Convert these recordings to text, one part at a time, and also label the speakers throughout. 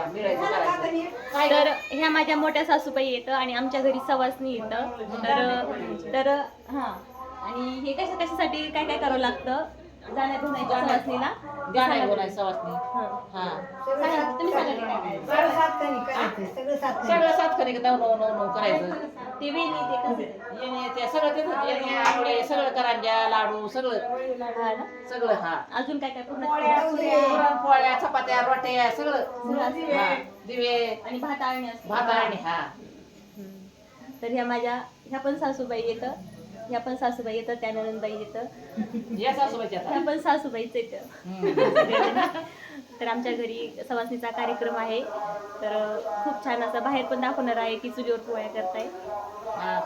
Speaker 1: या मिळायचं करायचं. काय
Speaker 2: तर ह्या माझ्या मोठ्या सासूबाई येतं आणि आमच्या घरी सवासणी येतं. तर तर हा. आणि हे कशा कशासाठी काय काय करावं लागतं? जाण्या धुण्याच्या सवासणीला?
Speaker 1: गाणं बोलायचं सवासनी
Speaker 2: हा.
Speaker 1: हा.
Speaker 2: सांगा, तुम्ही सांगा. की काय काय.
Speaker 1: सगळं सात खरे नऊ नऊ नऊ नऊ करायचं.
Speaker 2: ते वेणी ते कसं
Speaker 1: येणे ते सगळं ते येणे आंबोळे सगळं करांज्या लाडू सगळं.
Speaker 2: हा ना?
Speaker 1: सगळं हा.
Speaker 2: अजून काय काय पूर्ण
Speaker 1: पुरणपोळ्या चपात्या रोट्या सगळं. हा दिवे.
Speaker 2: आणि भात आळणी असते.
Speaker 1: भात आणि हा.
Speaker 2: तर ह्या माझ्या ह्या पण सासूबाई येतं. ह्या पण सासूबाई येतं त्या नंदबाई येतं
Speaker 1: या सासूबाईच्या
Speaker 2: ह्या पण सासूबाईच येतं. तर आमच्या घरी सवासणीचा कार्यक्रम आहे. तर खूप छान असं बाहेर पण दाखवणार आहे की चुलीवर पोळ्या करताय.
Speaker 1: हा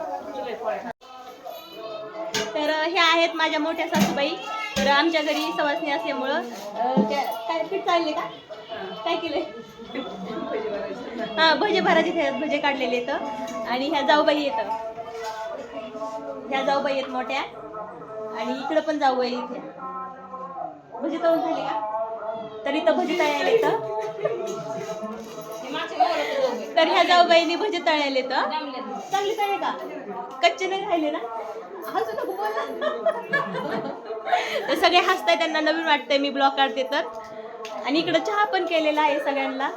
Speaker 2: तर ह्या आहेत माझ्या मोठ्या सासूबाई. तर आमच्या घरी सवासणी असल्यामुळं अं, त्या काय पीठ चालले का? काय केलंय? हा भजे भराचे ते भजे काढलेले येतं आणि ह्या जाऊबाई येतं ह्या जाऊबाई आहेत मोठ्या. आणि इकडं पण जाऊबाई इथे. भजी तळून झाली का? तर इथं भजी तळायला येतं. तर ह्या जाऊबाईंनी भजी तळायला येतं. चांगली तळे का? कच्चे नाही राहिले ना? हसू नको तर सगळे हसताय त्यांना नवीन वाटतंय मी ब्लॉक काढते तर. आणि इकडं चहा पण केलेला आहे सगळ्यांना.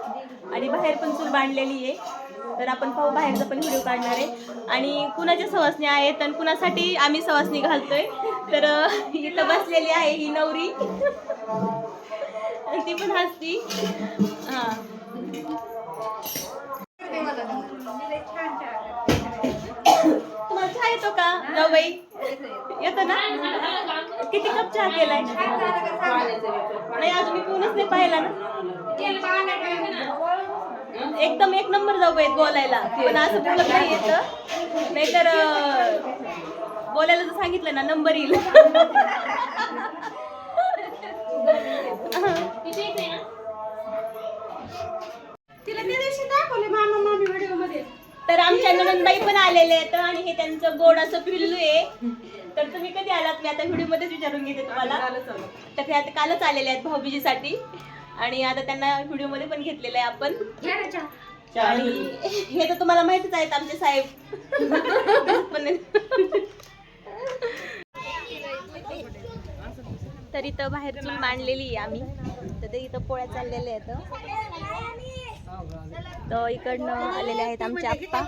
Speaker 2: आणि बाहेर पण चूल बांधलेली आहे. तर आपण पाहू बाहेरचा पण व्हिडिओ काढणार आहे. आणि कुणाच्या सवासणी आहेत आणि कुणासाठी आम्ही सवासणी घालतोय. तर इथं बसलेली आहे ही नवरी. ती पण हसती. हां. तुम्हाला चहा येतो का? जाऊबाई? येतो ना? किती कप चहा केलाय? नाही अजून मी कोणच नाही पाहिला ना. एकदम एक नंबर जाऊ येत बोलायला. पण असं बोलत नाही येत. नाहीतर बोलायला जर सांगितलं ना नंबर येईल.
Speaker 3: तिला त्या दिवशी दाखवले मामा मामी व्हिडिओमध्ये
Speaker 2: तर आमच्या ननंदबाई पण आलेले आहेत आणि हे त्यांचं गोड असं पिल्लू आहे. तर तुम्ही कधी आलात? मी आता व्हिडिओ मध्येच विचारून घेते तुम्हाला. तर ते आता कालच आलेले आहेत भाऊबीजीसाठी. आणि आता त्यांना व्हिडिओमध्ये पण घेतलेलं आहे आपण. आणि हे तर तुम्हाला माहितीच आहेत आमचे साहेब. पण तर इथं बाहेर चूल मांडलेली आहे आम्ही. तर ते इथं पोळ्या चाललेल्या आहेत. तर इकडनं आलेले आहेत आमचे आप्पा.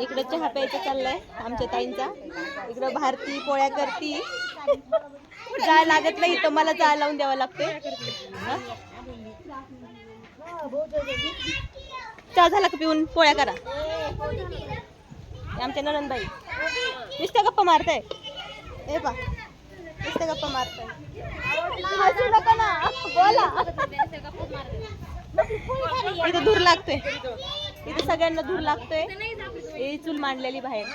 Speaker 2: इकडं चहा प्यायचं चाललंय आमच्या ताईंचा. इकडं भारती पोळ्या करती. जाय लागत नाही तर मला जा लावून द्यावं लागतंय. चहा झाला का पिऊन? पोळ्या करा. आमच्या ननंदबाई नुसत्या गप्पा मारताय. हे पा नुसत्या गप्पा मारताय. हसू नका ना. बोला. इथं धूर लागतोय. इथं सगळ्यांना धूर लागतोय. ही चूल मांडलेली बाहेर.